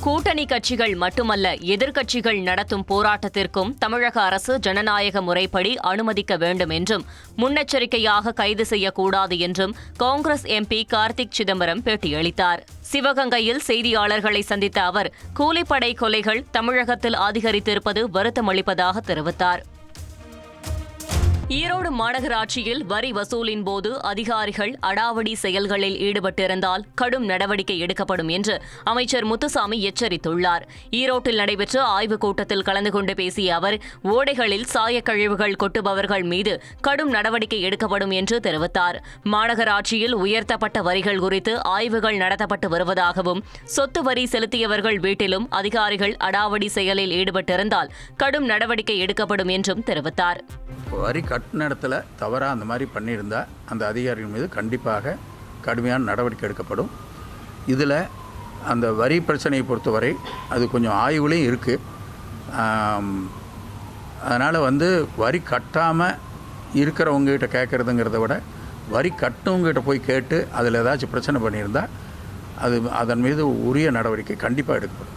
கூட்டணி கட்சிகள் மட்டுமல்ல எதிர்க்கட்சிகள் நடத்தும் போராட்டத்திற்கும் தமிழக அரசு ஜனநாயக முறைப்படி அனுமதிக்க வேண்டும் என்றும் முன்னெச்சரிக்கையாக கைது செய்யக்கூடாது என்றும் காங்கிரஸ் எம்பி கார்த்திக் சிதம்பரம் பேட்டியளித்தார். சிவகங்கையில் செய்தியாளர்களை சந்தித்த அவர் கூலிப்படை கொலைகள் தமிழகத்தில் அதிகரித்திருப்பது வருத்தமளிப்பதாக தெரிவித்தார். ஈரோடு மாநகராட்சியில் வரி வசூலின் போது அதிகாரிகள் அடாவடி செயல்களில் ஈடுபட்டிருந்தால் கடும் நடவடிக்கை எடுக்கப்படும் என்று அமைச்சர் முத்துசாமி எச்சரித்துள்ளார். ஈரோட்டில் நடைபெற்ற ஆய்வுக் கூட்டத்தில் கலந்து கொண்டு பேசிய அவர் ஓடைகளில் சாயக்கழிவுகள் கொட்டுபவர்கள் மீது கடும் நடவடிக்கை எடுக்கப்படும் என்று தெரிவித்தார். மாநகராட்சியில் உயர்த்தப்பட்ட வரிகள் குறித்து ஆய்வுகள் நடத்தப்பட்டு வருவதாகவும் சொத்து வரி செலுத்தியவர்கள் வீட்டிலும் அதிகாரிகள் அடாவடி செயலில் ஈடுபட்டிருந்தால் கடும் நடவடிக்கை எடுக்கப்படும் என்றும் தெரிவித்தார். வரி கட்டின இடத்துல தவறாக அந்த மாதிரி பண்ணியிருந்தால் அந்த அதிகாரிகள் மீது கண்டிப்பாக கடுமையான நடவடிக்கை எடுக்கப்படும். இதில் அந்த வரி பிரச்சனையை பொறுத்தவரை அது கொஞ்சம் ஆய்வுலேயும் இருக்குது அதனால் வந்து வரி கட்டாமல் இருக்கிறவங்ககிட்ட கேட்குறதுங்கிறத விட வரி கட்டவங்ககிட்ட போய் கேட்டு அதில் ஏதாச்சும் பிரச்சனை பண்ணியிருந்தால் அது அதன் மீது உரிய நடவடிக்கை கண்டிப்பாக எடுக்கப்படும்.